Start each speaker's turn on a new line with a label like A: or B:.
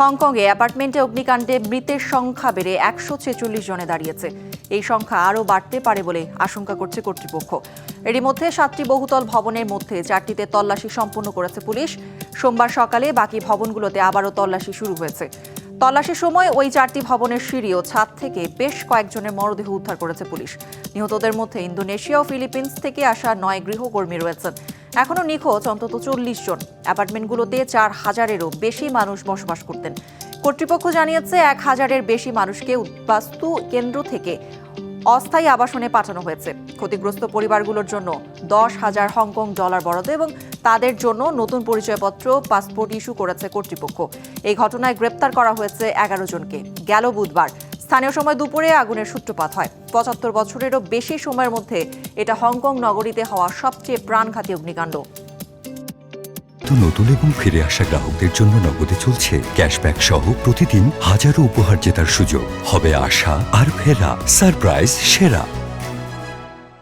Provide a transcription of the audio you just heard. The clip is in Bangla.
A: হংকংয়ে অ্যাপার্টমেন্টে অগ্নিকাণ্ডে মৃতের সংখ্যা বেড়ে একশো ছেচল্লিশ জনে দাঁড়িয়েছে। এই সংখ্যা আরও বাড়তে পারে বলে আশঙ্কা করছে কর্তৃপক্ষ। এরই মধ্যে সাতটি বহুতল ভবনের মধ্যে চারটিতে তল্লাশি সম্পন্ন করেছে পুলিশ। সোমবার সকালে বাকি ভবনগুলোতে আবারও তল্লাশি শুরু হয়েছে। তল্লাশির সময় ওই চারটি ভবনের সিঁড়ি ও ছাদ থেকে বেশ কয়েকজনের মরদেহ উদ্ধার করেছে পুলিশ। নিহতদের মধ্যে ইন্দোনেশিয়া ও ফিলিপিন্স থেকে আসা নয় গৃহকর্মী রয়েছেন। এখনও নিখোঁজ অন্তত চল্লিশ জন। অ্যাপার্টমেন্টগুলোতে চার হাজারেরও বেশি মানুষ বসবাস করতেন। কর্তৃপক্ষ জানিয়েছে, এক হাজারের বেশি মানুষকে বাস্তু কেন্দ্র থেকে অস্থায়ী আবাসনে পাঠানো হয়েছে। ক্ষতিগ্রস্ত পরিবারগুলোর জন্য দশ হাজার হংকং ডলার বরাদ্দ এবং তাদের জন্য নতুন পরিচয়পত্র, পাসপোর্ট ইস্যু করেছে কর্তৃপক্ষ। এই ঘটনায় গ্রেপ্তার করা হয়েছে এগারো জনকে। গেল বুধবার স্থানীয় সময় দুপুরে আগুনের সূত্রপাত হয়। পঁচাত্তর বছরেরও বেশি সময়ের মধ্যে এটা হংকং নগরীতে হওয়া সবচেয়ে প্রাণঘাতী অগ্নিকাণ্ড।
B: নতুন এবং ফিরে আসা গ্রাহকদের জন্য নগদে চলছে ক্যাশব্যাক সহ প্রতিদিন হাজারো উপহার জেতার সুযোগ। হবে আশা আর ফেরা, সারপ্রাইজ, সেরা।